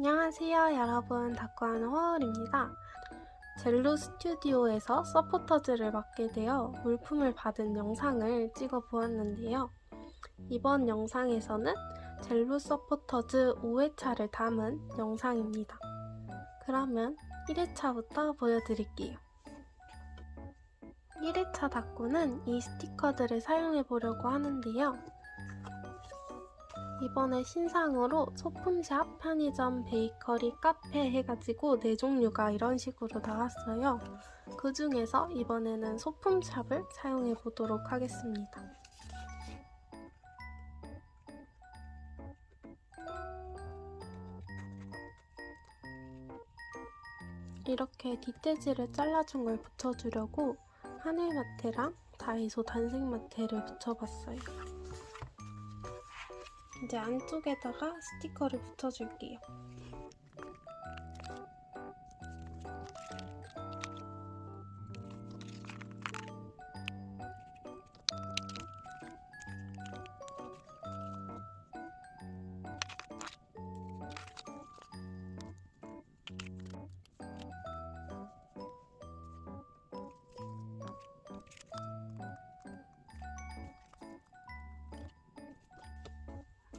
안녕하세요 여러분 허울입니다. 젤로 스튜디오에서 서포터즈를 맡게 되어 물품을 받은 영상을 찍어 보았는데요. 이번 영상에서는 젤로 서포터즈 5회차를 담은 영상입니다. 그러면 1회차부터 보여드릴게요. 1회차 닭구는 이 스티커들을 사용해 보려고 하는데요. 이번에 신상으로 소품샵, 편의점, 베이커리, 카페 해가지고 네 종류가 이런 식으로 나왔어요. 그 중에서 이번에는 소품샵을 사용해 보도록 하겠습니다. 이렇게 뒷돼지를 잘라준 걸 붙여주려고 하늘마테랑 다이소 단색마테를 붙여봤어요. 이제 안쪽에다가 스티커를 붙여줄게요.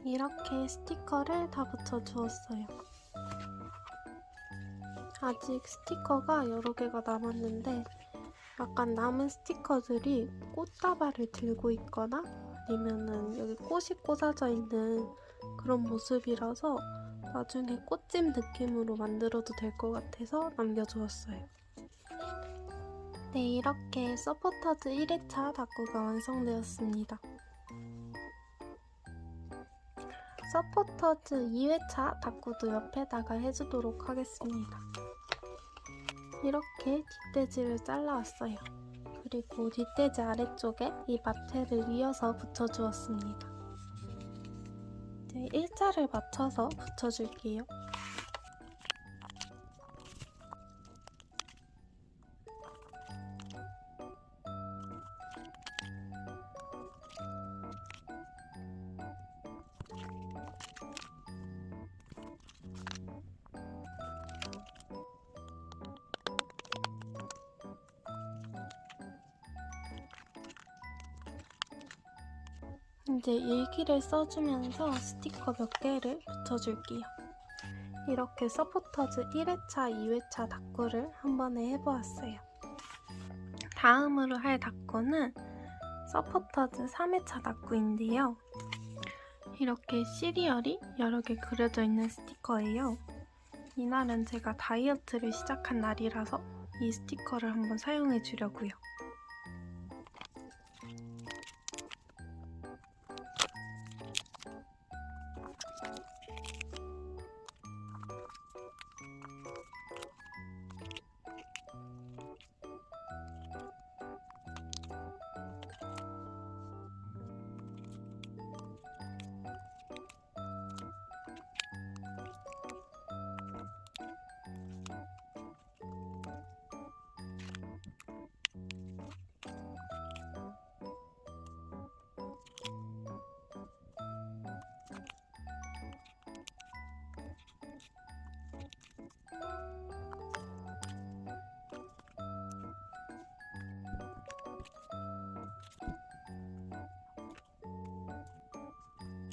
이렇게 스티커를 다 붙여주었어요. 아직 스티커가 여러 개가 남았는데 약간 남은 스티커들이 꽃다발을 들고 있거나 아니면은 여기 꽃이 꽂아져 있는 그런 모습이라서 나중에 꽃집 느낌으로 만들어도 될 것 같아서 남겨주었어요. 네, 이렇게 서포터즈 1회차 다꾸가 완성되었습니다. 서포터즈 2회차 다꾸도 옆에다가 해주도록 하겠습니다. 이렇게 뒷돼지를 잘라왔어요. 그리고 뒷돼지 아래쪽에 이 마테를 이어서 붙여주었습니다. 이제 일자를 맞춰서 붙여줄게요. 이제 일기를 써주면서 스티커 몇 개를 붙여줄게요. 이렇게 서포터즈 1회차, 2회차 닭구를 한 번에 해보았어요. 다음으로 할 닭구는 서포터즈 3회차 닭구인데요. 이렇게 시리얼이 여러 개 그려져 있는 스티커예요. 이날은 제가 다이어트를 시작한 날이라서 이 스티커를 한번 사용해 주려고요.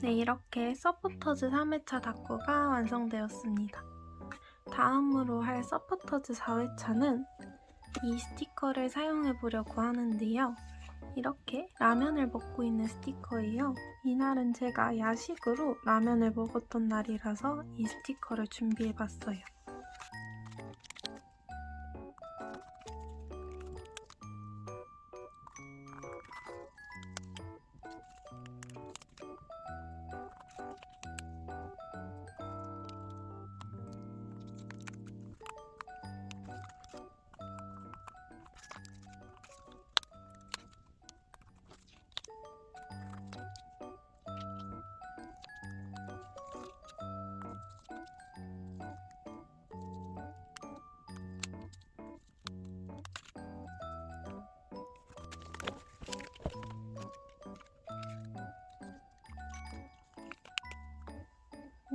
네, 이렇게 서포터즈 3회차 닭구가 완성되었습니다. 다음으로 할 서포터즈 4회차는 이 스티커를 사용해 보려고 하는데요. 이렇게 라면을 먹고 있는 스티커예요. 이날은 제가 야식으로 라면을 먹었던 날이라서 이 스티커를 준비해 봤어요.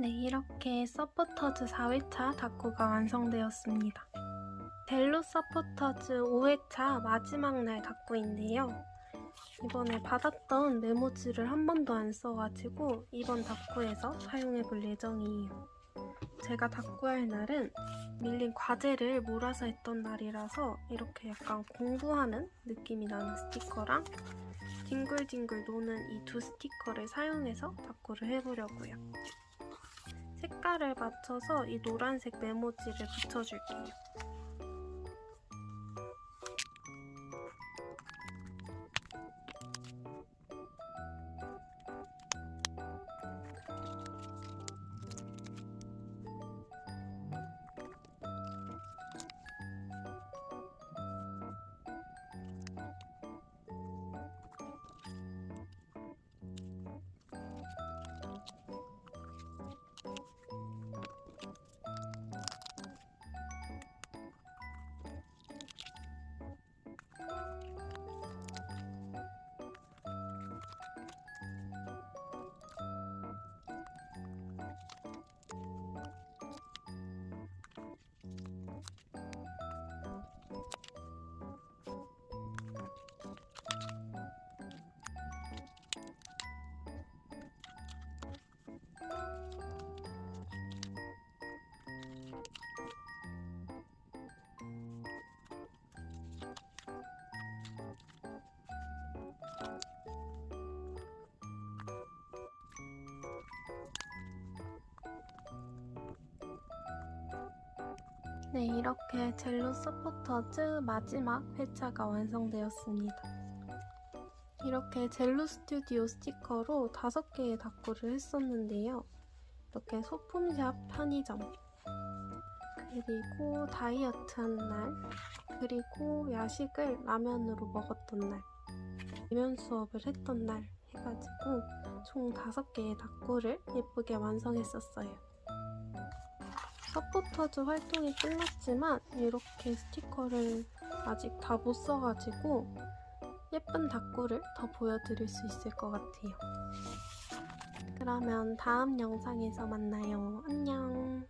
네, 이렇게 서포터즈 4회차 닫고가 완성되었습니다. 델로 서포터즈 5회차 마지막 날 닫고인데요. 이번에 받았던 메모지를 한 번도 안 써가지고 이번 닫고에서 사용해 볼 예정이에요. 제가 닫고할 날은 밀린 과제를 몰아서 했던 날이라서 이렇게 약간 공부하는 느낌이 나는 스티커랑 뒹굴뒹굴 노는 이 두 스티커를 사용해서 닫고를 해보려고요. 색깔을 맞춰서 이 노란색 메모지를 붙여줄게요. 네, 이렇게 젤로 서포터즈 마지막 회차가 완성되었습니다. 이렇게 젤로 스튜디오 스티커로 다섯 개의 닫고를 했었는데요. 이렇게 소품샵 편의점, 그리고 다이어트 한 날, 그리고 야식을 라면으로 먹었던 날, 대면 수업을 했던 날 해가지고 총 다섯 개의 닫고를 예쁘게 완성했었어요. 서포터즈 활동이 끝났지만 이렇게 스티커를 아직 다 못 써가지고 예쁜 닭구를 더 보여드릴 수 있을 것 같아요. 그러면 다음 영상에서 만나요. 안녕.